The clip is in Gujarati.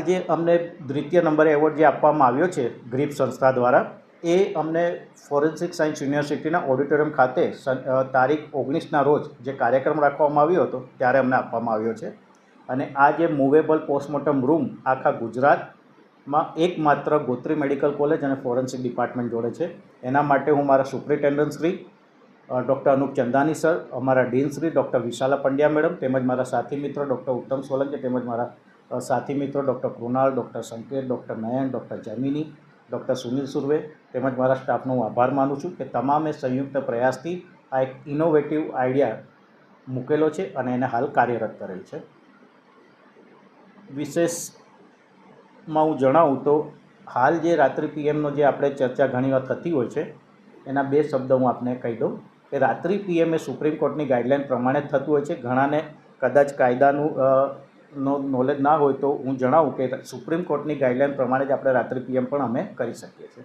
હાલ જે અમને દ્વિતીય નંબરે એવોર્ડ જે આપવામાં આવ્યો છે ગ્રીપ સંસ્થા દ્વારા, એ અમને ફોરેન્સિક સાયન્સ યુનિવર્સિટીના ઓડિટોરિયમ ખાતે તારીખ ઓગણીસના રોજ જે કાર્યક્રમ રાખવામાં આવ્યો હતો, ત્યારે અમને આપવામાં આવ્યો છે. અને આ જે મૂવેબલ પોસ્ટમોર્ટમ રૂમ આખા ગુજરાતમાં એકમાત્ર ગોત્રી મેડિકલ કોલેજ અને ફોરેન્સિક ડિપાર્ટમેન્ટ જોડે છે. એના માટે હું મારા superintendent Shri doctor Anup Chandani sir, અમારા dean doctor Vishala Pandya madam, તેમજ મારા સાથી મિત્રો ડૉક્ટર ઉત્તમ સોલંકી, તેમજ મારા સાથી મિત્રો, doctor Krunal, doctor Sanket, doctor Nayan doctor Jamini, doctor Sunil Surve તેમજ મારા સ્ટાફનો હું આભાર માનું છું કે તમામે સંયુક્ત પ્રયાસથી આ એક ઇનોવેટિવ આઈડિયા મૂકેલો છે અને એને હાલ કાર્યરત કરેલ છે. વિશેષમાં હું જણાવું તો હાલ જે રાત્રિ પીએમનો જે આપણે ચર્ચા ઘણીવાર થતી હોય છે, એના બે શબ્દ હું આપને કહી દઉં કે રાત્રિ પીએમ એ સુપ્રીમ કોર્ટની ગાઈડલાઇન પ્રમાણે થતું હોય છે. ઘણાને કદાચ કાયદાનું નો નોલેજ ના હોય તો હું જણાવું કે સુપ્રીમ કોર્ટની ગાઈડલાઇન પ્રમાણે જ આપણે રાત્રિ પીએમ પણ અમે કરી શકીએ છીએ.